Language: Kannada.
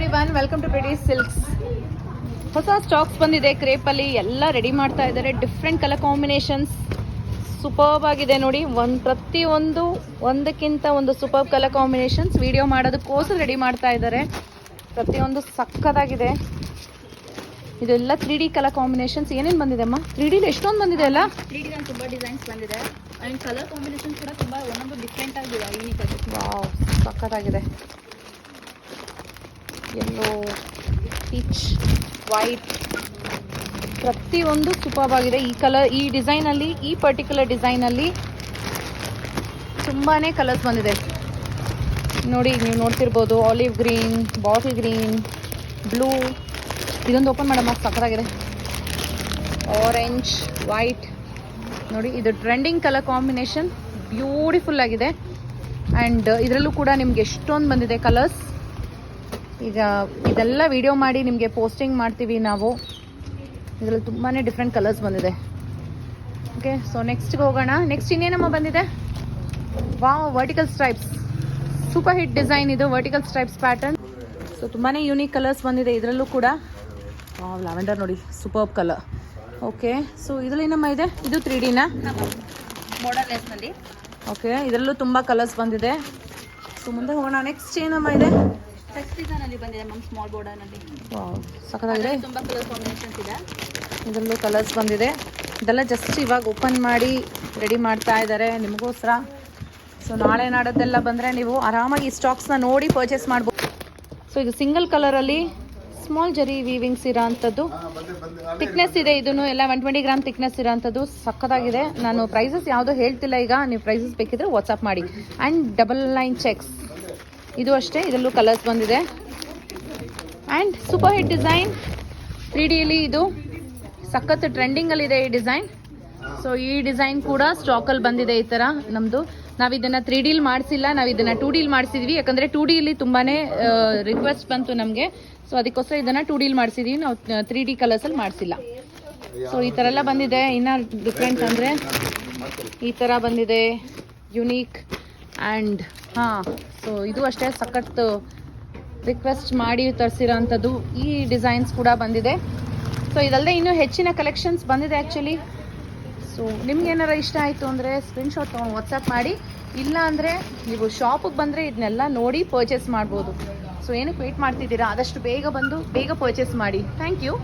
ಎವ್ರಿ ಒನ್ ವೆಲ್ಕಮ್ ಟು ಪ್ರೆಡಿ ಸಿಲ್ಕ್ಸ್ ಹೊಸ ಸ್ಟಾಕ್ಸ್ ಬಂದಿದೆ ಕ್ರೇಪಲ್ಲಿ ಎಲ್ಲ ರೆಡಿ ಮಾಡ್ತಾ ಇದ್ದಾರೆ. ಡಿಫ್ರೆಂಟ್ ಕಲರ್ ಕಾಂಬಿನೇಷನ್ಸ್ ಸೂಪರ್ಬ್ ಆಗಿದೆ ನೋಡಿ. ಒಂದು ಪ್ರತಿಯೊಂದು ಒಂದಕ್ಕಿಂತ ಒಂದು ಸೂಪರ್ ಕಲರ್ ಕಾಂಬಿನೇಷನ್ಸ್ ವಿಡಿಯೋ ಮಾಡೋದಕ್ಕೋಸ್ಕರ ರೆಡಿ ಮಾಡ್ತಾ ಇದ್ದಾರೆ. ಪ್ರತಿಯೊಂದು ಸಕ್ಕತ್ತಾಗಿದೆ. ಇದೆಲ್ಲ ತ್ರೀ ಡಿ ಕಲರ್ ಕಾಂಬಿನೇಷನ್ಸ್ ಏನೇನು ಬಂದಿದೆ ಅಮ್ಮ? ತ್ರೀ ಡಿಲಿ ಎಷ್ಟೊಂದು ಬಂದಿದೆ ಅಲ್ಲ? ತ್ರೀ ಡಿ ತುಂಬ ಡಿಸೈನ್ಸ್ ಬಂದಿದೆ. ಆ್ಯಂಡ್ ಕಲರ್ ಕಾಂಬಿನೇಷನ್ ಕೂಡ ತುಂಬ ಒಂದೊಂದು ಡಿಫ್ರೆಂಟ್ ಆಗಿದೆ ಯೂನಿಕ್ ಆಗಿ ವಾವ್ ಎಲ್ಲೋ ಪಿಚ್ ವೈಟ್ ಪ್ರತಿಯೊಂದು ಸೂಪರ್ ಆಗಿದೆ. ಈ ಕಲರ್ ಈ ಡಿಸೈನಲ್ಲಿ ಈ ಪರ್ಟಿಕ್ಯುಲರ್ ಡಿಸೈನಲ್ಲಿ ತುಂಬಾ ಕಲರ್ಸ್ ಬಂದಿದೆ. ನೋಡಿ, ನೀವು ನೋಡ್ತಿರ್ಬೋದು olive green bottle green blue ಇದೊಂದು ಓಪನ್ ಮಾಡಮ್ಮ ಸಕ್ಕರಾಗಿದೆ ಆರೆಂಜ್ ವೈಟ್ ನೋಡಿ, ಇದು ಟ್ರೆಂಡಿಂಗ್ ಕಲರ್ ಕಾಂಬಿನೇಷನ್ ಬ್ಯೂಟಿಫುಲ್ ಆಗಿದೆ. ಆ್ಯಂಡ್ ಇದರಲ್ಲೂ ಕೂಡ ನಿಮ್ಗೆ ಎಷ್ಟೊಂದು ಬಂದಿದೆ ಕಲರ್ಸ್ ಈಗ ಇದೆಲ್ಲ ವಿಡಿಯೋ ಮಾಡಿ ನಿಮಗೆ ಪೋಸ್ಟಿಂಗ್ ಮಾಡ್ತೀವಿ ನಾವು. ಇದರಲ್ಲಿ ತುಂಬಾ ಡಿಫ್ರೆಂಟ್ ಕಲರ್ಸ್ ಬಂದಿದೆ. ಓಕೆ ಸೊ ನೆಕ್ಸ್ಟ್ಗೆ ಹೋಗೋಣ. ನೆಕ್ಸ್ಟ್ ಇನ್ನೇನಮ್ಮ ಬಂದಿದೆ? Wow vertical stripes super hit design ಇದು ವರ್ಟಿಕಲ್ ಸ್ಟ್ರೈಪ್ಸ್ ಪ್ಯಾಟರ್ನ್ ಸೊ ತುಂಬಾ ಯೂನಿಕ್ ಕಲರ್ಸ್ ಬಂದಿದೆ ಇದರಲ್ಲೂ ಕೂಡ. ವಾವ್ ಲ್ಯಾವೆಂಡರ್ ನೋಡಿ ಸೂಪರ್ ಕಲರ್ ಓಕೆ ಸೊ ಇದರಲ್ಲಿ ನಮ್ಮ ಇದೆ? ಇದು ತ್ರೀ ಡಿನಾ ಓಕೆ ಇದರಲ್ಲೂ ತುಂಬ ಕಲರ್ಸ್ ಬಂದಿದೆ. ಸೊ ಮುಂದೆ ಹೋಗೋಣ. ನೆಕ್ಸ್ಟ್ ಏನಮ್ಮ ಇದೆ? ಡಿಸೈನಲ್ಲಿ ಬಂದಿದೆ ಮ್ಯಾಮ್ ಸ್ಮಾಲ್ ಬಾರ್ಡರ್ನಲ್ಲಿ ಸಖತ್ತಾಗಿದೆ. ತುಂಬ ಕಲರ್ ಕಾಂಬಿನೇಷನ್ಸ್ ಇದೆ. ಇದರಲ್ಲೂ ಕಲರ್ಸ್ ಬಂದಿದೆ. ಇದೆಲ್ಲ ಜಸ್ಟ್ ಇವಾಗ ಓಪನ್ ಮಾಡಿ ರೆಡಿ ಮಾಡ್ತಾ ಇದ್ದಾರೆ ನಿಮಗೋಸ್ಕರ. ಸೊ ನಾಳೆ ನಾಡದೆಲ್ಲ ಬಂದರೆ ನೀವು ಆರಾಮಾಗಿ ಈ ಸ್ಟಾಕ್ಸ್ನ ನೋಡಿ ಪರ್ಚೇಸ್ ಮಾಡ್ಬೋದು. ಸೊ ಇದು ಸಿಂಗಲ್ ಕಲರಲ್ಲಿ ಸ್ಮಾಲ್ ಜರಿ ವೀವಿಂಗ್ಸ್ ಇರೋ ಅಂಥದ್ದು ಥಿಕ್ನೆಸ್ ಇದೆ ಇದನ್ನು ಎಲ್ಲ ಒನ್ ಟ್ವೆಂಟಿ ಗ್ರಾಮ್ ಥಿಕ್ನೆಸ್ ಇರೋ ಅಂಥದ್ದು ಸಖತ್ತಾಗಿದೆ. ನಾನು ಪ್ರೈಸಸ್ ಯಾವುದೋ ಹೇಳ್ತಿಲ್ಲ ಈಗ. ನೀವು ಪ್ರೈಸಸ್ ಬೇಕಿದ್ರೆ ವಾಟ್ಸಪ್ ಮಾಡಿ. ಆ್ಯಂಡ್ ಡಬಲ್ ಲೈನ್ ಚೆಕ್ಸ್ ಇದು ಅಷ್ಟೇ, ಇದರಲ್ಲೂ ಕಲರ್ಸ್ ಬಂದಿದೆ. And super hit design three ಡಿಯಲ್ಲಿ ಇದು ಸಖತ್ ಟ್ರೆಂಡಿಂಗಲ್ಲಿದೆ ಈ ಡಿಸೈನ್ ಸೊ ಈ ಡಿಸೈನ್ ಕೂಡ ಸ್ಟಾಕಲ್ಲಿ ಬಂದಿದೆ ಈ ಥರ ನಮ್ಮದು ನಾವು ಇದನ್ನು ತ್ರೀ ಡಿಲ್ ಮಾಡಿಸಿಲ್ಲ ನಾವು ಇದನ್ನು ಟೂ ಡಿಲ್ ಮಾಡಿಸಿದ್ವಿ. ಯಾಕಂದರೆ ಟೂ ಡಿಲಿ ತುಂಬಾ ರಿಕ್ವೆಸ್ಟ್ ಬಂತು ನಮಗೆ. ಸೊ ಅದಕ್ಕೋಸ್ಕರ ಇದನ್ನು ಟೂ ಡಿಲ್ ಮಾಡಿಸಿದ್ವಿ. ನಾವು ತ್ರೀ ಡಿ ಕಲರ್ಸಲ್ಲಿ ಮಾಡಿಸಿಲ್ಲ. ಸೊ ಈ ಥರ ಎಲ್ಲ ಬಂದಿದೆ. ಇನ್ನೂ ಡಿಫ್ರೆಂಟ್ ಅಂದರೆ ಈ ಥರ ಬಂದಿದೆ. ಯುನೀಕ್ ಆ್ಯಂಡ್ ಹಾಂ ಸೊ ಇದು ಅಷ್ಟೇ ಸಖತ್ತು ರಿಕ್ವೆಸ್ಟ್ ಮಾಡಿ ತರಿಸಿರೋ ಅಂಥದ್ದು ಈ ಡಿಸೈನ್ಸ್ ಕೂಡ ಬಂದಿದೆ. ಸೊ ಇದಲ್ಲದೆ ಇನ್ನೂ ಹೆಚ್ಚಿನ ಕಲೆಕ್ಷನ್ಸ್ ಬಂದಿದೆ ಆ್ಯಕ್ಚುಲಿ ಸೊ ನಿಮ್ಗೇನಾರ ಇಷ್ಟ ಆಯಿತು ಅಂದರೆ ಸ್ಕ್ರೀನ್ಶಾಟ್ ತೊಗೊಂಡು ವಾಟ್ಸಪ್ ಮಾಡಿ. ಇಲ್ಲ ಅಂದರೆ ನೀವು ಶಾಪಿಗೆ ಬಂದರೆ ಇದನ್ನೆಲ್ಲ ನೋಡಿ ಪರ್ಚೇಸ್ ಮಾಡ್ಬೋದು. ಸೊ ಏನಕ್ಕೆ ವೆಯ್ಟ್ ಮಾಡ್ತಿದ್ದೀರಾ? ಆದಷ್ಟು ಬೇಗ ಬಂದು, ಬೇಗ ಪರ್ಚೇಸ್ ಮಾಡಿ. Thank you